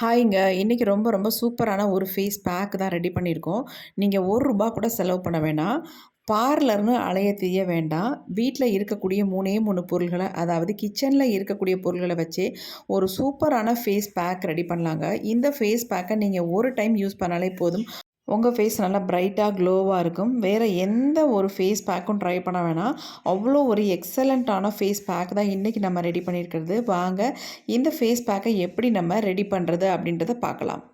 ஹாய்ங்க. இன்றைக்கி ரொம்ப ரொம்ப சூப்பரான ஒரு ஃபேஸ் பேக் தான் ரெடி பண்ணியிருக்கோம். நீங்கள் ஒரு ரூபா கூட செலவு பண்ண வேணாம். பார்லர்னு அலைய தெரிய வேண்டாம். வீட்டில் இருக்கக்கூடிய மூணே மூணு பொருள்களை அதாவது கிச்சனில் இருக்கக்கூடிய பொருள்களை வச்சு ஒரு சூப்பரான ஃபேஸ் பேக் ரெடி பண்ணலாங்க. இந்த ஃபேஸ் பேக்கை நீங்கள் ஒரு டைம் யூஸ் பண்ணாலே போதும். உங்கள் ஃபேஸ் நல்லா பிரைட்டாக க்ளோவாக இருக்கும். வேறு எந்த ஒரு ஃபேஸ் பேக்கும் ட்ரை பண்ண வேணாம். அவ்வளோ ஒரு எக்ஸலண்ட்டான ஃபேஸ் பேக் தான் இன்றைக்கி நம்ம ரெடி பண்ணியிருக்கிறது. வாங்க இந்த ஃபேஸ் பேக்கை எப்படி நம்ம ரெடி பண்ணுறது அப்படின்றத பார்க்கலாம்.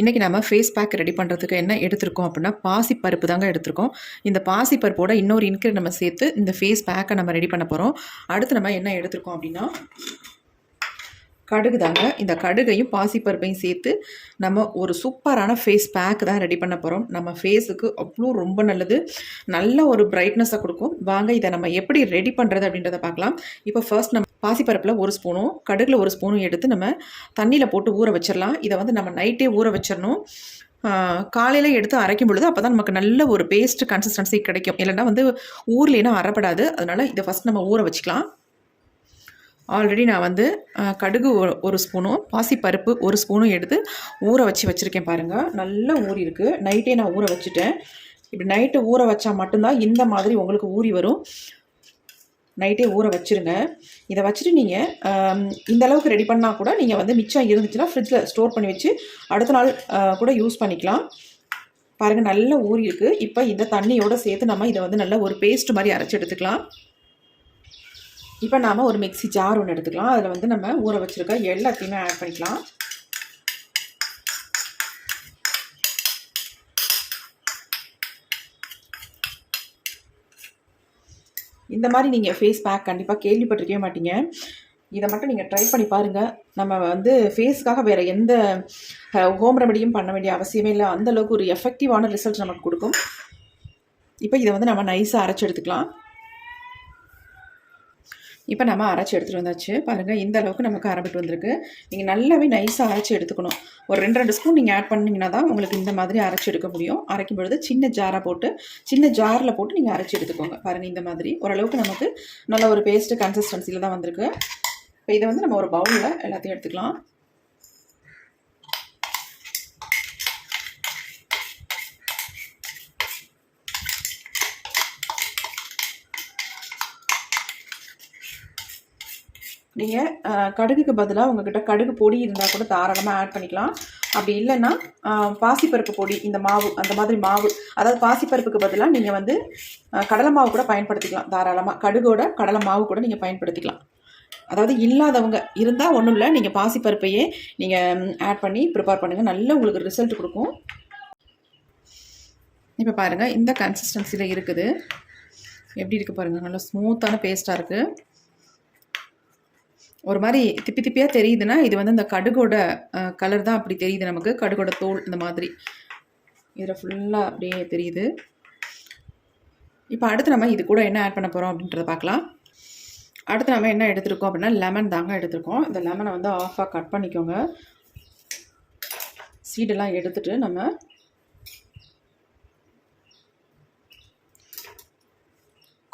இன்றைக்கி நம்ம ஃபேஸ் பேக் ரெடி பண்ணுறதுக்கு என்ன எடுத்திருக்கோம் அப்படின்னா, பாசிப்பருப்பு தாங்க எடுத்திருக்கோம். இந்த பாசிப்பருப்போட இன்னொரு இன்க்ரீட் நம்ம சேர்த்து இந்த ஃபேஸ் பேக்கை நம்ம ரெடி பண்ண போகிறோம் அடுத்து நம்ம என்ன எடுத்திருக்கோம் அப்படின்னா, கடுகு தாங்க. இந்த கடுகையும், பாசிப்பருப்பையும் சேர்த்து நம்ம ஒரு சூப்பரான ஃபேஸ் பேக் தான் ரெடி பண்ண போகிறோம் நம்ம ஃபேஸுக்கு அவ்வளோ ரொம்ப நல்லது. நல்ல ஒரு பிரைட்னஸை கொடுக்கும். வாங்க இதை நம்ம எப்படி ரெடி பண்ணுறது அப்படின்றத பார்க்கலாம். இப்போ ஃபர்ஸ்ட் நம்ம பாசிப்பருப்பில் ஒரு ஸ்பூனும், கடுகில் ஒரு ஸ்பூனும் எடுத்து நம்ம தண்ணியில் போட்டு ஊற வச்சிடலாம் இதை வந்து நம்ம நைட்டே ஊற வச்சிடணும் காலையில் எடுத்து அரைக்கும் பொழுது அப்போ தான் நமக்கு நல்ல ஒரு பேஸ்ட் கன்சிஸ்டன்சி கிடைக்கும். இல்லைன்னா வந்து ஊர்லேனா அரைப்படாது. அதனால் இதை ஃபஸ்ட் நம்ம ஊற வச்சுக்கலாம். ஆல்ரெடி நான் வந்து கடுகு ஒரு ஸ்பூனும், பாசிப்பருப்பு ஒரு ஸ்பூனும் எடுத்து ஊற வச்சு வச்சுருக்கேன் பாருங்கள் நல்லா ஊறியிருக்கு. நைட்டே நான் ஊற வச்சுட்டேன். இப்படி நைட்டு ஊற வச்சா மட்டும்தான் இந்த மாதிரி உங்களுக்கு ஊறி வரும். நைட்டே ஊற வச்சுருங்க. இதை வச்சுட்டு நீங்கள் இந்தளவுக்கு இந்த அளவுக்கு ரெடி பண்ணால் கூட நீங்கள் வந்து மிச்சம் இருந்துச்சுன்னா ஃப்ரிட்ஜில் ஸ்டோர் பண்ணி வச்சு அடுத்த நாள் கூட யூஸ் பண்ணிக்கலாம். பாருங்கள் நல்லா ஊறியிருக்கு. இப்போ இந்த தண்ணியோட சேர்த்து நம்ம இதை வந்து நல்லா ஒரு பேஸ்ட் மாதிரி அரைச்சி எடுத்துக்கலாம். இப்போ நாம் ஒரு மிக்ஸி ஜார் ஒன்று எடுத்துக்கலாம். அதில் வந்து நம்ம ஊற வச்சிருக்க எல்லாத்தையுமே ஆட் பண்ணிக்கலாம். இந்த மாதிரி நீங்கள் ஃபேஸ் பேக் கண்டிப்பாக கேள்விப்பட்டிருக்கவே மாட்டீங்க. இதை மட்டும் நீங்கள் ட்ரை பண்ணி பாருங்கள் நம்ம வந்து ஃபேஸ்க்காக வேறு எந்த ஹோம் ரெமெடியும் பண்ண வேண்டிய அவசியமே இல்லை அந்தளவுக்கு ஒரு எஃபெக்டிவான ரிசல்ட் நமக்கு கொடுக்கும். இப்போ இதை வந்து நம்ம நைஸாக அரைச்சி எடுத்துக்கலாம். இப்போ நம்ம அரைச்சி எடுத்துகிட்டு வந்தாச்சு. பாருங்கள் இந்த அளவுக்கு நமக்கு அரைப்பிட்டு வந்திருக்கு. நீங்கள் நல்லாவே நைஸாக அரைச்சி எடுத்துக்கணும். ஒரு 2, 2 ஸ்பூன் நீங்கள் ஆட் பண்ணீங்கன்னா தான் உங்களுக்கு இந்த மாதிரி அரைச்சி எடுக்க முடியும். அரைக்கும் பொழுது சின்ன ஜாராக போட்டு சின்ன ஜாரில் போட்டு நீங்கள் அரைச்சி எடுத்துக்கோங்க. பாருங்கள் இந்த மாதிரி ஓரளவுக்கு நமக்கு நல்ல ஒரு பேஸ்ட்டு கன்சிஸ்டன்சியில் தான் வந்திருக்கு. இப்போ இதை வந்து நம்ம ஒரு பவுலில் எல்லாத்தையும் எடுத்துக்கலாம். நீங்கள் கடுகுக்கு பதிலாக உங்ககிட்ட கடுகு பொடி இருந்தால் கூட தாராளமாக ஆட் பண்ணிக்கலாம். அப்படி இல்லைன்னா பாசிப்பருப்பு பொடி இந்த மாவு அந்த மாதிரி மாவு அதாவது பாசிப்பருப்புக்கு பதிலாக நீங்கள் வந்து கடலை மாவு கூட பயன்படுத்திக்கலாம் தாராளமாக கடுகோட கடலை மாவு கூட நீங்கள் பயன்படுத்திக்கலாம். அதாவது இல்லாதவங்க இருந்தால் ஒன்றும் இல்லை நீங்கள் பாசிப்பருப்பையே நீங்கள் ஆட் பண்ணி ப்ரிப்பேர் பண்ணுங்கள் நல்ல உங்களுக்கு ரிசல்ட் கொடுக்கும். இப்போ பாருங்கள் இந்த கன்சிஸ்டன்சியில் இருக்குது. எப்படி இருக்குது பாருங்கள் நல்லா ஸ்மூத்தான பேஸ்ட்டாக இருக்குது ஒரு மாதிரி திப்பி திப்பியாக தெரியுதுன்னா, இது வந்து இந்த கடுகோட கலர் தான் அப்படி தெரியுது நமக்கு. கடுகோட தோல் இந்த மாதிரி. இதில் ஃபுல்லாக அப்படியே தெரியுது. இப்போ அடுத்து நம்ம இது கூட என்ன ஆட் பண்ண போகிறோம் அப்படின்றத பார்க்கலாம். அடுத்து நம்ம என்ன எடுத்திருக்கோம் அப்படின்னா, லெமன் தாங்க எடுத்திருக்கோம். இந்த லெமனை வந்து ஆஃபாக கட் பண்ணிக்கோங்க. சீடெல்லாம் எடுத்துட்டு நம்ம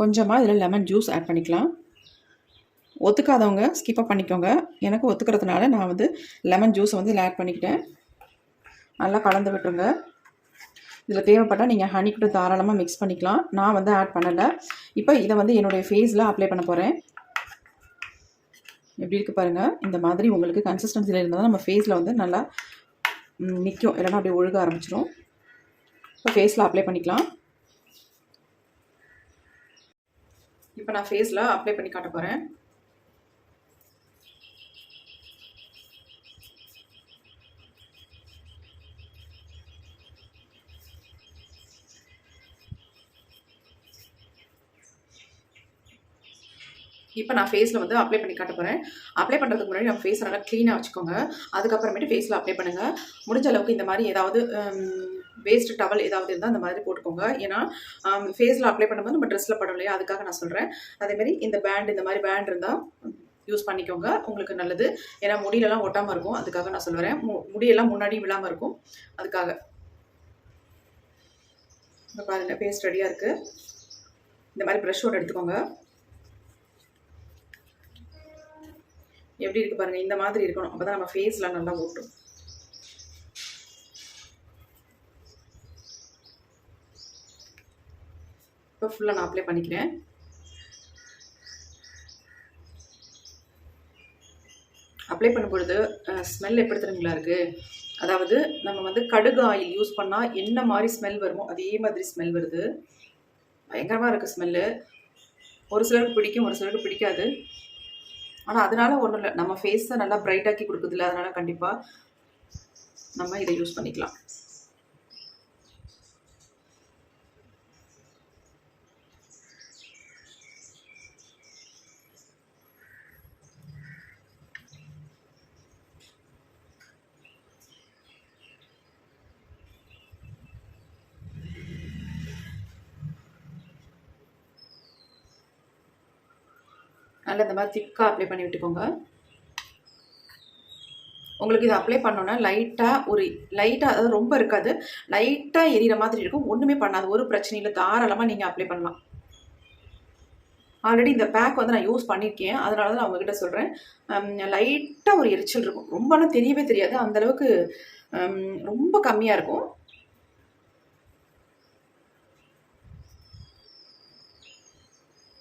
கொஞ்சமாக இதில் லெமன் ஜூஸ் ஆட் பண்ணிக்கலாம். ஒத்துக்காதவங்க ஸ்கிப்பாக பண்ணிக்கோங்க. எனக்கு ஒத்துக்கிறதுனால நான் வந்து லெமன் ஜூஸை வந்து இதில் ஆட் பண்ணிக்கிட்டேன். நல்லா கலந்து விட்டுருங்க. இதில் தேவைப்பட்டா நீங்கள் ஹனி கூட தாராளமாக மிக்ஸ் பண்ணிக்கலாம். நான் வந்து ஆட் பண்ணலை இப்போ இதை வந்து என்னுடைய ஃபேஸில் அப்ளை பண்ண போகிறேன் எப்படி இருக்குது பாருங்கள் இந்த மாதிரி உங்களுக்கு கன்சிஸ்டன்சியில் இருந்தால் நம்ம ஃபேஸில் வந்து நல்லா நிற்கும் நிக்கும். அப்படியே ஒழுக ஆரம்பிச்சிடும் இப்போ ஃபேஸில் அப்ளை பண்ணிக்கலாம். இப்போ நான் ஃபேஸில் அப்ளை பண்ணி காட்ட போகிறேன் இப்போ நான் ஃபேஸில் வந்து அப்ளை பண்ணி காட்ட போகிறேன் அப்ளை பண்ணுறதுக்கு முன்னாடி நம்ம ஃபேஸ் நல்லா க்ளீனாக வச்சுக்கோங்க. அதுக்கப்புறமேட்டு ஃபேஸில் அப்ளை பண்ணுங்கள் முடிஞ்ச அளவுக்கு இந்த மாதிரி ஏதாவது வேஸ்ட் டவல் ஏதாவது இருந்தால் அந்த மாதிரி போட்டுக்கோங்க. ஏன்னா ஃபேஸில் அப்ளை பண்ணும்போது நம்ம ட்ரெஸ்ஸில் படம் இல்லையா? அதுக்காக நான் சொல்கிறேன் அதேமாரி இந்த பேண்ட் இந்த மாதிரி பேண்ட் இருந்தால் யூஸ் பண்ணிக்கோங்க. உங்களுக்கு நல்லது. ஏன்னா முடியிலலாம் ஒட்டாமல் இருக்கும். அதுக்காக நான் சொல்கிறேன் மு முடியெல்லாம் முன்னாடி விழாமல் இருக்கும். அதுக்காக. இப்போ பாருங்கள் பேஸ்ட் ரெடியாக இருக்குது இந்த ப்ரெஷ் ஒன்று எடுத்துக்கோங்க. எப்படி இருக்குது பாருங்கள் இந்த மாதிரி இருக்கணும். அப்போ தான் நம்ம ஃபேஸ்லாம் நல்லா ஓட்டும் இப்போ ஃபுல்லாக நான் அப்ளை பண்ணிக்கிறேன். அப்ளை பண்ணும்பொழுது ஸ்மெல் எப்படி தெரியுங்களா இருக்குது அதாவது நம்ம வந்து கடுகு ஆயில் யூஸ் பண்ணால் என்ன மாதிரி ஸ்மெல் வருமோ அதே மாதிரி ஸ்மெல் வருது. பயங்கரமாக இருக்குது ஸ்மெல்லு ஒரு சிலருக்கு பிடிக்கும் ஒரு சிலருக்கு பிடிக்காது. ஆனால் அதனால ஒன்றும் இல்லை. நம்ம ஃபேஸை நல்லா பிரைட்டாக்கி கொடுக்குதுல்ல அதனால் கண்டிப்பாக நம்ம இதை யூஸ் பண்ணிக்கலாம். நல்லா இந்த மாதிரி திக்காக அப்ளை பண்ணி விட்டுக்கோங்க. உங்களுக்கு இதை அப்ளை பண்ணோன்னா லைட்டாக ஒரு லைட்டாக அதாவது ரொம்ப இருக்காது. லைட்டாக எரியிற மாதிரி இருக்கும். ஒன்றுமே பண்ணாது. ஒரு பிரச்சனையில் தாராளமாக நீங்கள் அப்ளை பண்ணலாம். ஆல்ரெடி இந்த பேக் வந்து நான் யூஸ் பண்ணியிருக்கேன் அதனால தான் நான் உங்ககிட்ட சொல்கிறேன் லைட்டாக ஒரு எரிச்சல் இருக்கும். ரொம்பலாம் தெரியவே தெரியாது. அந்தளவுக்கு ரொம்ப கம்மியாக இருக்கும்.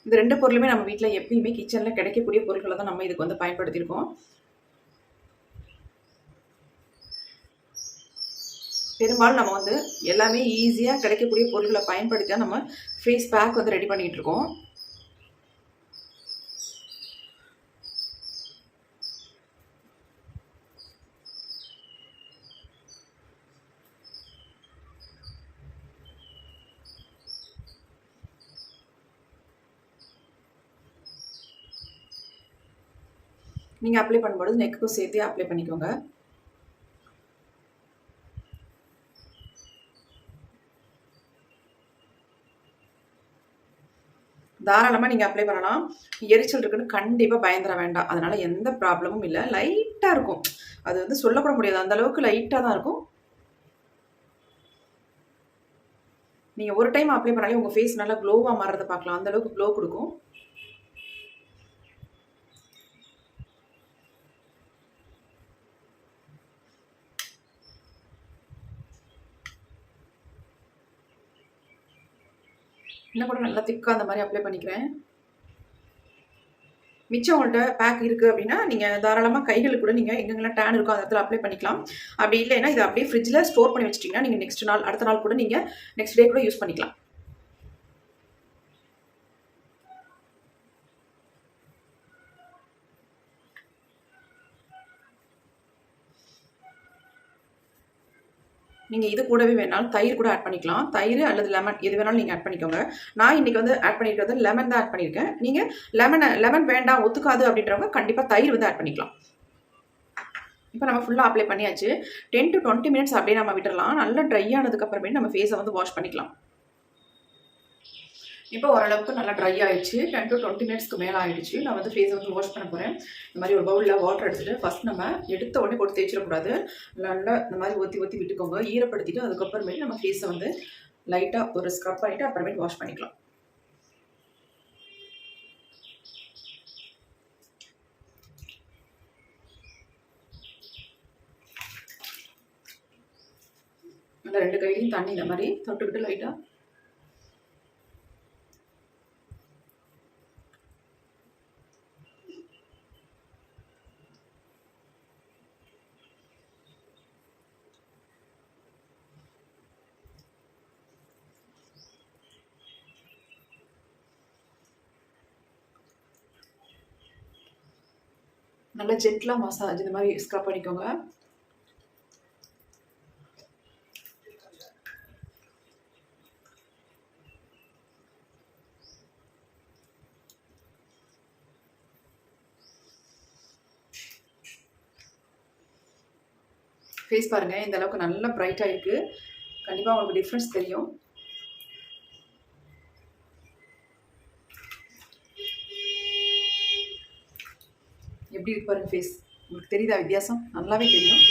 இந்த ரெண்டு பொருளுமே நம்ம வீட்டில் எப்பயுமே கிச்சனில் கிடைக்கக்கூடிய பொருட்களை தான் நம்ம இதுக்கு வந்து பயன்படுத்தியிருக்கோம். பெரும்பாலும் நம்ம வந்து எல்லாமே ஈஸியாக கிடைக்கக்கூடிய பொருட்களை பயன்படுத்தி தான் நம்ம ஃபேஸ் பேக் வந்து ரெடி பண்ணிகிட்டு நீங்கள் அப்ளை பண்ணும்போது நெக்குக்கும் சேர்த்து அப்ளை பண்ணிக்கோங்க. தாராளமாக நீங்கள் அப்ளை பண்ணலாம். எரிச்சல் இருக்குன்னு கண்டிப்பாக பயந்துட வேண்டாம். அதனால் எந்த ப்ராப்ளமும் இல்லை. லைட்டாக இருக்கும். அது வந்து சொல்லப்பட முடியாது. அந்த அளவுக்கு லைட்டாக தான் இருக்கும். நீங்கள் ஒரு டைம் அப்ளை பண்ணாலே உங்கள் ஃபேஸ் நல்லா க்ளோவாக மாறுறதை பார்க்கலாம். அந்தளவுக்கு க்ளோ கொடுக்கும். இன்னும் கூட நல்லா திக்காக அந்த மாதிரி அப்ளை பண்ணிக்கிறேன். மிச்சம் உங்கள்கிட்ட பேக் இருக்குது அப்படின்னா நீங்கள் தாராளமாக கைகளுக்கு கூட நீங்கள் எங்கெங்கெல்லாம் டேன் இருக்கோ அந்த இடத்துல அப்ளை பண்ணிக்கலாம். அப்படி இல்லைன்னா இதை அப்படியே ஃப்ரிட்ஜில் ஸ்டோர் பண்ணி வச்சிட்டிங்கன்னா நீங்கள் நெக்ஸ்ட் நாள் அடுத்த நாள் கூட நீங்கள் நெக்ஸ்ட் டே கூட யூஸ் பண்ணிக்கலாம். நீங்கள் இது கூடவே வேணாலும் தயிர் கூட ஆட் பண்ணிக்கலாம். தயிர் அல்லது லெமன் எது வேணாலும் நீங்கள் ஆட் பண்ணிக்கோங்க. நான் இன்றைக்கி வந்து ஆட் பண்ணியிருக்கிறது லெமன் தான் ஆட் பண்ணியிருக்கேன் நீங்கள் லெமனை லெமன் வேண்டாம் ஒத்துக்காது அப்படின்றவங்க கண்டிப்பாக தயிர் வந்து ஆட் பண்ணிக்கலாம். இப்போ நம்ம ஃபுல்லாக அப்ளை பண்ணியாச்சு. டென் டு டுவெண்ட்டி மினிட்ஸ் அப்படியே நம்ம விட்டுடலாம் நல்லா ட்ரை ஆனதுக்கப்புறமே நம்ம ஃபேஸை வந்து வாஷ் பண்ணிக்கலாம். இப்போ ஓரளவுக்கு நல்லா ட்ரை ஆகிடுச்சு டென் டு டுவெண்ட்டி மினிட்ஸ்க்கு மேலே ஆகிடுச்சு நான் வந்து ஃபேஸை வந்து வாஷ் பண்ண போகிறேன் இந்த மாதிரி ஒரு பவுலில் வாட்டர் எடுத்துகிட்டு ஃபஸ்ட் நம்ம எடுத்த உடனே போட்டு தேய்ச்சிடக்கூடாது. நல்லா இந்த மாதிரி ஊற்றி ஊற்றி விட்டுக்கோங்க. ஈரப்படுத்திட்டு அதுக்கப்புறமேட்டு நம்ம ஃபேஸை வந்து லைட்டாக ஒரு ஸ்க்ரப் பண்ணிவிட்டு அப்புறமேட்டு வாஷ் பண்ணிக்கலாம். அந்த ரெண்டு கையிலையும் தண்ணி இந்த மாதிரி தொட்டுக்கிட்டு லைட்டாக நல்லா ஜென்ட்லாக மசாஜ் இந்த மாதிரி ஸ்க்ரப் பண்ணிக்கோங்க. ஃபேஸ் பாருங்கள் இந்த அளவுக்கு நல்லா ப்ரைட்டாக இருக்குது கண்டிப்பாக உங்களுக்கு டிஃப்ரென்ஸ் தெரியும். எப்படி இருக்கு பாருங்க ஃபேஸ் உங்களுக்கு தெரியுதா வித்தியாசம்? நல்லாவே தெரியும்.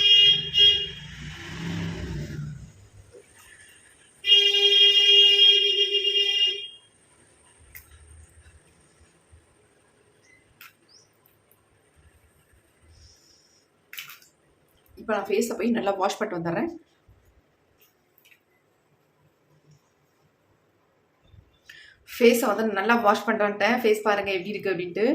இப்போ நான் ஃபேஸை போய் நல்லா வாஷ் பண்ணிட்டு வந்துடுறேன். ஃபேஸை வந்து நல்லா வாஷ் பண்ணிட்டேன் ஃபேஸ் பாருங்கள் எப்படி இருக்குது அப்படின்ட்டு.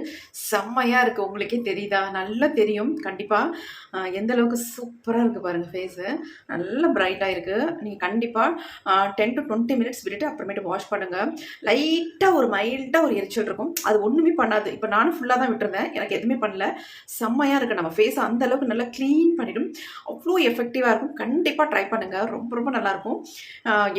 செம்மையாக இருக்குது உங்களுக்கே தெரியுதா? நல்லா தெரியும். கண்டிப்பாக எந்த அளவுக்கு சூப்பராக இருக்குது பாருங்கள் ஃபேஸு நல்லா பிரைட்டாக இருக்குது நீங்கள் கண்டிப்பாக டென் டு டுவெண்ட்டி மினிட்ஸ் விட்டுட்டு அப்புறமேட்டு வாஷ் பண்ணுங்கள் லைட்டாக ஒரு மைல்டாக ஒரு எரிச்சல் இருக்கும். அது ஒன்றுமே பண்ணாது. இப்போ நானும் ஃபுல்லாக தான் விட்டுருந்தேன். எனக்கு எதுவுமே பண்ணல. செம்மையாக இருக்குது நம்ம ஃபேஸை அந்த அளவுக்கு நல்லா க்ளீன் பண்ணிடும். அவ்வளோ எஃபெக்டிவாக இருக்கும். கண்டிப்பாக ட்ரை பண்ணுங்கள் ரொம்ப ரொம்ப நல்லாயிருக்கும்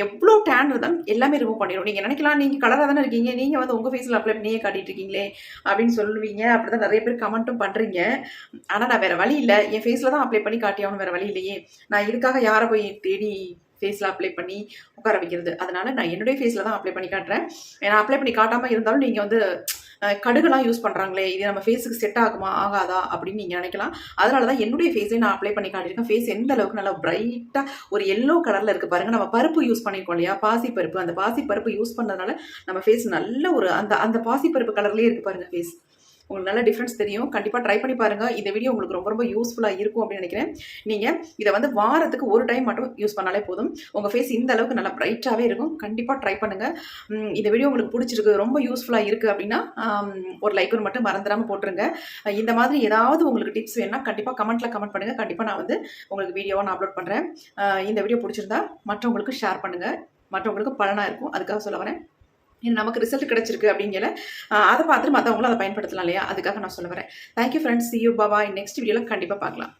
எவ்வளோ டேன் இருந்தாலும் எல்லாமே ரிமூவ் பண்ணிடும். நீங்கள் நினைக்கலாம் நீங்கள் கலராக தானே இருக்கீங்க? நீங்கள் வந்து உங்கள் ஃபேஸில் அப்ளை பண்ணியே காட்டிட்டு இருக்கீங்களே அப்படின்னு சொல்லுவீங்க. அப்படி தான் நிறைய பேர் கமெண்ட்டும் பண்ணுறீங்க ஆனால் நான் வேறு வழி இல்லை. என் ஃபேஸில் தான் அப்ளை பண்ணி காட்டியாகணும் வேறு வழி இல்லையே. நான் இதுக்காக யாரை போய் தேடி ஃபேஸில் அப்ளை பண்ணி உட்கார வைக்கிறது? அதனால் நான் என்னுடைய ஃபேஸில் தான் அப்ளை பண்ணி காட்டுறேன். நான் அப்ளை பண்ணி காட்டாமல் இருந்தாலும் நீங்கள் வந்து கடுகுலாம் யூஸ் பண்ணுறாங்களே இது நம்ம ஃபேஸுக்கு செட் ஆகுமா ஆகாதா அப்படின்னு நீங்கள் நினைக்கலாம். அதனால தான் என்னுடைய ஃபேஸே நான் அப்ளை பண்ணி காட்டியிருக்கேன். ஃபேஸ் எந்த அளவுக்கு நல்லா பிரைட்டாக ஒரு எல்லோ கலரில் இருக்குது பாருங்கள் நம்ம பருப்பு யூஸ் பண்ணியிருக்கோம் இல்லையா? பாசி பருப்பு அந்த பாசி பருப்பு யூஸ் பண்ணதுனால நம்ம ஃபேஸ் நல்ல ஒரு அந்த அந்த பாசி பருப்பு கலர்லேயே இருக்குது பாருங்கள் ஃபேஸ் உங்களுக்கு நல்ல டிஃப்ரென்ஸ் தெரியும். கண்டிப்பாக ட்ரை பண்ணி பாருங்கள் இந்த வீடியோ உங்களுக்கு ரொம்ப ரொம்ப யூஸ்ஃபுல்லாக இருக்கும் அப்படின்னு நினைக்கிறேன். நீங்கள் இதை வந்து வாரத்துக்கு ஒரு டைம் மட்டும் யூஸ் பண்ணாலே போதும். உங்கள் ஃபேஸ் இந்த அளவுக்கு நல்லா பிரைட்டாகவே இருக்கும். கண்டிப்பாக ட்ரை பண்ணுங்கள் இந்த வீடியோ உங்களுக்கு பிடிச்சிருக்கு ரொம்ப யூஸ்ஃபுல்லாக இருக்குது அப்படின்னா ஒரு லைக் ஒன்று மட்டும் மறந்துடாமல் போட்டுருங்க. இந்த மாதிரி ஏதாவது உங்களுக்கு டிப்ஸ் வேணும்னா கண்டிப்பாக கமெண்ட்டில் கமெண்ட் பண்ணுங்கள் கண்டிப்பாக நான் வந்து உங்களுக்கு வீடியோவை நான் அப்லோட் பண்ணுறேன் இந்த வீடியோ பிடிச்சிருந்தா மற்றவங்களுக்கு ஷேர் பண்ணுங்கள் மற்றவங்களுக்கு பலனாக இருக்கும். அதுக்காக சொல்ல வரேன். நமக்கு ரிசல்ட் கிடைச்சிருக்கு அப்படிங்கிற அதை பார்த்துட்டு மற்றவங்களும் அதை பயன்படுத்தலாம் இல்லையா? அதுக்காக நான் சொல்ல வரேன். Thank you friends see you Baba next வீடியோவில் கண்டிப்பாக பார்க்கலாம்.